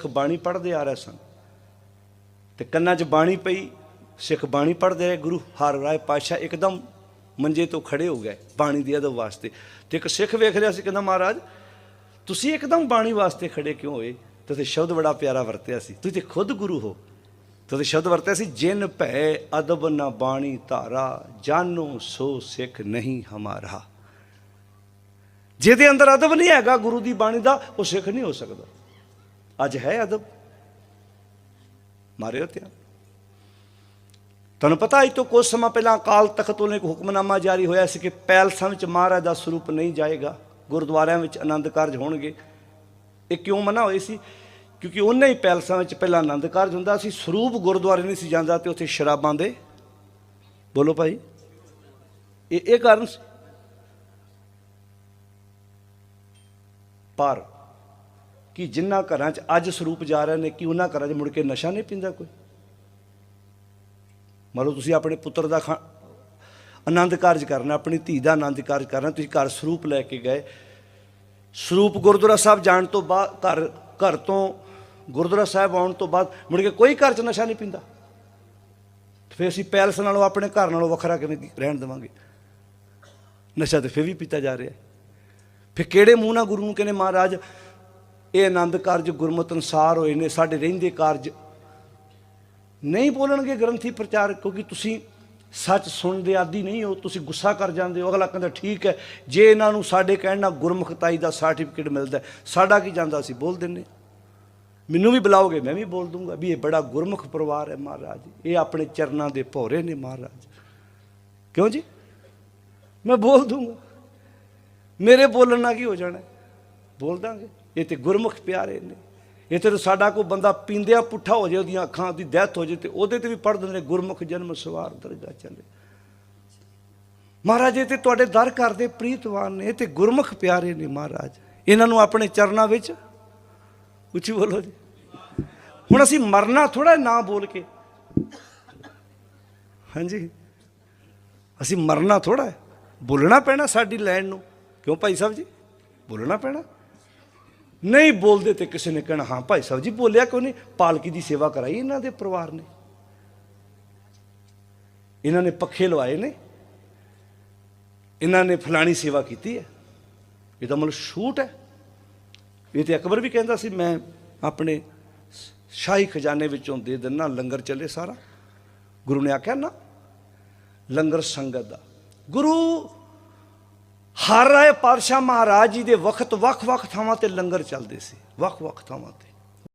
ਸਿੱਖ ਬਾਣੀ ਪੜ੍ਹਦੇ ਆ ਰਹੇ ਸਨ। ਤੇ ਕੰਨਾਂ 'ਚ ਬਾਣੀ ਪਈ, ਸਿੱਖ ਬਾਣੀ ਪੜ੍ਹਦੇ ਰਹੇ, ਗੁਰੂ ਹਰ ਰਾਏ ਪਾਤਸ਼ਾਹ ਇੱਕਦਮ ਮੰਜੇ ਤੋਂ ਖੜੇ ਹੋ ਗਏ ਬਾਣੀ ਦੀ ਅਦਬ ਵਾਸਤੇ। ਤੇ ਇੱਕ ਸਿੱਖ ਵੇਖ ਰਿਹਾ ਸੀ ਕਹਿੰਦਾ, ਮਹਾਰਾਜ, ਤੁਸੀਂ ਇੱਕਦਮ ਬਾਣੀ ਵਾਸਤੇ ਖੜੇ ਕਿਉਂ ਹੋਏ? ਤੁਸੀਂ ਸ਼ਬਦ ਬੜਾ ਪਿਆਰਾ ਵਰਤਿਆ ਸੀ। ਤੁਸੀਂ ਤੇ ਖੁਦ ਗੁਰੂ ਹੋ। ਤੁਸੀਂ ਸ਼ਬਦ ਵਰਤਿਆ ਸੀ, ਜਿਨ ਭੈ ਅਦਬ ਨਾ ਬਾਣੀ ਧਾਰਾ, ਜਾਨੋ ਸੋ ਸਿੱਖ ਨਹੀਂ ਹਮਾਰਾ। ਜਿਹਦੇ ਅੰਦਰ ਅਦਬ ਨਹੀਂ ਹੈਗਾ ਗੁਰੂ ਦੀ ਬਾਣੀ ਦਾ, ਉਹ ਸਿੱਖ ਨਹੀਂ ਹੋ ਸਕਦਾ। ਅੱਜ ਹੈ ਅਦਬ। ਮਾਰਿਓ ਧਿਆਨ। ਤੁਹਾਨੂੰ ਪਤਾ, ਅੱਜ ਤੋਂ ਕੁਝ ਸਮਾਂ ਪਹਿਲਾਂ ਅਕਾਲ ਤਖਤ ਤੋਂ ਇੱਕ ਹੁਕਮਨਾਮਾ ਜਾਰੀ ਹੋਇਆ ਸੀ ਕਿ ਪੈਲਸਾਂ ਵਿੱਚ ਮਹਾਰਾਜ ਦਾ ਸਰੂਪ ਨਹੀਂ ਜਾਏਗਾ, ਗੁਰਦੁਆਰਿਆਂ ਵਿੱਚ ਆਨੰਦ ਕਾਰਜ ਹੋਣਗੇ। ਇਹ ਕਿਉਂ ਮਨਾ ਹੋਈ ਸੀ? ਕਿਉਂਕਿ ਉਹਨਾਂ ਹੀ ਪੈਲਸਾਂ ਵਿੱਚ ਪਹਿਲਾਂ ਆਨੰਦ ਕਾਰਜ ਹੁੰਦਾ ਸੀ, ਸਰੂਪ ਗੁਰਦੁਆਰੇ ਨਹੀਂ ਸੀ ਜਾਂਦਾ ਤੇ ਉੱਥੇ ਸ਼ਰਾਬਾਂ ਦੇ। ਬੋਲੋ ਭਾਈ। ਇਹ ਇਹ ਕਾਰਨ ਸੀ। ਪਰ। ਕਿ ਜਿਨ੍ਹਾਂ ਘਰਾਂ 'ਚ ਅੱਜ ਸਰੂਪ ਜਾ ਰਹੇ ਨੇ, ਕਿ ਉਹਨਾਂ ਘਰਾਂ 'ਚ ਮੁੜ ਕੇ ਨਸ਼ਾ ਨਹੀਂ ਪੀਂਦਾ ਕੋਈ? ਮੰਨ ਲਓ ਤੁਸੀਂ ਆਪਣੇ ਪੁੱਤਰ ਦਾ ਆਨੰਦ ਕਾਰਜ ਕਰਨਾ, ਆਪਣੀ ਧੀ ਦਾ ਆਨੰਦ ਕਾਰਜ ਕਰਨਾ, ਤੁਸੀਂ ਘਰ ਸਰੂਪ ਲੈ ਕੇ ਗਏ। ਸਰੂਪ ਗੁਰਦੁਆਰਾ ਸਾਹਿਬ ਜਾਣ ਤੋਂ ਬਾਅਦ ਘਰ ਘਰ ਤੋਂ ਗੁਰਦੁਆਰਾ ਸਾਹਿਬ ਆਉਣ ਤੋਂ ਬਾਅਦ ਮੁੜ ਕੇ ਕੋਈ ਘਰ 'ਚ ਨਸ਼ਾ ਨਹੀਂ ਪੀਂਦਾ। ਫਿਰ ਅਸੀਂ ਪੈਲਸ ਨਾਲੋਂ ਆਪਣੇ ਘਰ ਨਾਲੋਂ ਵੱਖਰਾ ਕਿਵੇਂ ਰਹਿਣ ਦੇਵਾਂਗੇ? ਨਸ਼ਾ ਤੇ ਫਿਰ ਵੀ ਪੀਤਾ ਜਾ ਰਿਹਾ। ਫਿਰ ਕਿਹੜੇ ਮੂੰਹ ਨਾਲ ਗੁਰੂ ਨੂੰ ਕਹਿੰਦੇ, ਮਹਾਰਾਜ ਇਹ ਆਨੰਦ ਕਾਰਜ ਗੁਰਮਤਿ ਅਨਸਾਰ ਹੋਏ ਨੇ, ਸਾਡੇ ਰਹਿੰਦੇ ਕਾਰਜ ਨਹੀਂ ਬੋਲਣਗੇ ਗ੍ਰੰਥੀ ਪ੍ਰਚਾਰ, ਕਿਉਂਕਿ ਤੁਸੀਂ ਸੱਚ ਸੁਣਦੇ ਆਦੀ ਨਹੀਂ ਹੋ, ਤੁਸੀਂ ਗੁੱਸਾ ਕਰ ਜਾਂਦੇ ਹੋ, ਅਗਲਾ ਕਹਿੰਦਾ ਠੀਕ ਹੈ, ਜੇ ਇਹਨਾਂ ਨੂੰ ਸਾਡੇ ਕਹਿਣ ਨਾਲ ਗੁਰਮੁਖਤਾਈ ਦਾ ਸਰਟੀਫਿਕੇਟ ਮਿਲਦਾ ਸਾਡਾ ਕੀ ਜਾਂਦਾ ਸੀ ਬੋਲ ਦਿੰਨੇ ਮੈਨੂੰ ਵੀ ਬੁਲਾਓਗੇ, ਮੈਂ ਵੀ ਬੋਲ ਦੂੰਗਾ ਵੀ ਇਹ ਬੜਾ ਗੁਰਮੁਖ ਪਰਿਵਾਰ ਹੈ ਮਹਾਰਾਜ, ਇਹ ਆਪਣੇ ਚਰਨਾਂ ਦੇ ਭੋਰੇ ਨੇ ਮਹਾਰਾਜ। ਕਿਉਂ ਜੀ? ਮੈਂ ਬੋਲ ਦੂੰਗਾ। ਮੇਰੇ ਬੋਲਣ ਨਾਲ ਕੀ ਹੋ ਜਾਣਾ ਬੋਲ ਦਾਂਗੇ। ਇਹ ਤੇ ਗੁਰਮੁਖ ਪਿਆਰੇ ਨੇ। ਇਹ ਤੇ ਸਾਡਾ ਕੋਈ ਬੰਦਾ ਪੀਂਦਿਆਂ ਪੁੱਠਾ ਹੋ ਜਾਏ, ਉਹਦੀਆਂ ਅੱਖਾਂ ਦੀ ਡੈਥ ਹੋ ਜਾਏ ਤੇ ਉਹਦੇ ਤੇ ਵੀ ਪੜ ਦਿੰਦੇ ਨੇ, ਗੁਰਮੁਖ ਜਨਮ ਸਵਾਰ ਦਰਗਾ ਚੱਲੇ। ਮਹਾਰਾਜ, ਇਹ ਤੇ ਤੁਹਾਡੇ ਦਰ ਘਰ ਦੇ ਪ੍ਰੀਤਵਾਨ ਨੇ, ਇਹ ਤੇ ਗੁਰਮੁਖ ਪਿਆਰੇ ਨੇ ਮਹਾਰਾਜ। ਇਹਨਾਂ ਨੂੰ ਆਪਣੇ ਚਰਨਾਂ ਵਿੱਚ ਉੱਚੀ ਬੋਲੋ ਜੀ। ਹੁਣ ਅਸੀਂ ਮਰਨਾ ਥੋੜਾ ਨਾ ਬੋਲ ਕੇ। ਹਾਂਜੀ। ਅਸੀਂ ਮਰਨਾ ਥੋੜਾ ਬੋਲਣਾ ਪੈਣਾ ਸਾਡੀ ਲੈਣ ਨੂੰ। ਕਿਉਂ ਭਾਈ ਸਾਹਿਬ ਜੀ? ਬੋਲਣਾ ਪੈਣਾ। ਨਹੀਂ ਬੋਲਦੇ ਤੇ ਕਿਸੇ ਨੇ ਕਹਿਣਾ, ਹਾਂ ਭਾਈ ਸਾਹਿਬ ਜੀ ਬੋਲਿਆ ਕਿਉਂ ਨਹੀਂ? ਪਾਲਕੀ ਦੀ ਸੇਵਾ ਕਰਾਈ ਇਹਨਾਂ ਦੇ ਪਰਿਵਾਰ ਨੇ। ਇਹਨਾਂ ਨੇ ਪੱਖੇ ਲਵਾਏ ਨੇ। ਇਹਨਾਂ ਨੇ ਫਲਾਣੀ ਸੇਵਾ ਕੀਤੀ ਹੈ। ਇਹ ਤਾਂ ਮਤਲਬ ਛੂਟ ਹੈ। ਇਹ ਤੇ ਅਕਬਰ ਵੀ ਕਹਿੰਦਾ ਸੀ, ਮੈਂ ਆਪਣੇ ਸ਼ਾਹੀ ਖਜ਼ਾਨੇ ਵਿੱਚੋਂ ਦੇ ਦਿੰਨਾ, ਲੰਗਰ ਚੱਲੇ ਸਾਰਾ। ਗੁਰੂ ਨੇ ਆਖਿਆ, ਨਾ, ਲੰਗਰ ਸੰਗਤ ਦਾ। ਗੁਰੂ ਹਰ ਰਾਏ ਪਾਤਸ਼ਾਹ ਮਹਾਰਾਜ ਜੀ ਦੇ ਵਕਤ ਵੱਖ-ਵੱਖ ਥਾਵਾਂ ਤੇ ਲੰਗਰ ਚੱਲਦੇ ਸੀ ਵੱਖ-ਵੱਖ ਥਾਵਾਂ ਤੇ।